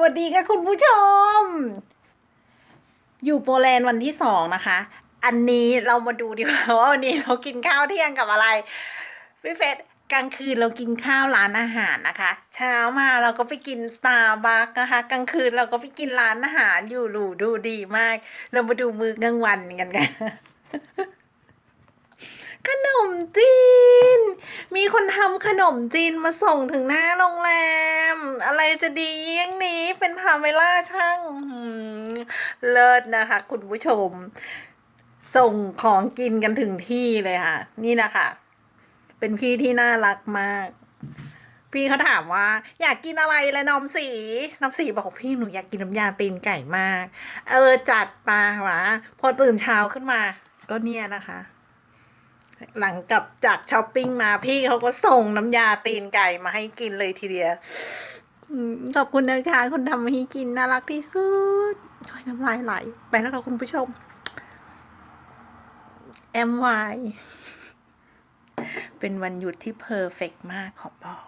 วัสดีค่ะคุณผู้ชม อยู่โปแลนด์วันที่สองนะคะ อันนี้เรามาดูดีกว่าว่าวันนี้เรากินข้าวเที่ยงกับอะไรพี่เฟสกลางคืนเรากินข้าวร้านอาหารนะคะ เช้ามาเราก็ไปกินสตาร์บัคนะคะ กลางคืนเราก็ไปกินร้านอาหารอยู่หรูดูดีมาก เรามาดูมือกลางวันกันกันขนมจี คนทำขนมจีนมาส่งถึงหน้าโรงแรม อะไรจะดียี่งนี้เป็นพาเมล่าช่างเลิศนะคะ คุณผู้ชม ส่งของกินกันถึงที่เลยค่ะ นี่นะคะ เป็นพี่ที่น่ารักมาก พี่เขาถามว่า อยากกินอะไรละน้อมสีน้อมสีบอกพี่หนูอยากกินน้ำยาตีนไก่มาก เออจัดมาวะพอตื่นเช้าขึ้นมา ก็เนี่ยนะคะ หลังกลับจากช้อปปิ้งมาพี่เขาก็ส่งน้ำยาตีนไก่มาให้กินเลยทีเดียวขอบคุณนะคะคนทำให้กินน่ารักที่สุดโอ้ยน้ำลายไหล ไปแล้วค่ะคุณผู้ชม MY เป็นวันหยุดที่เพอร์เฟกมากขอบอก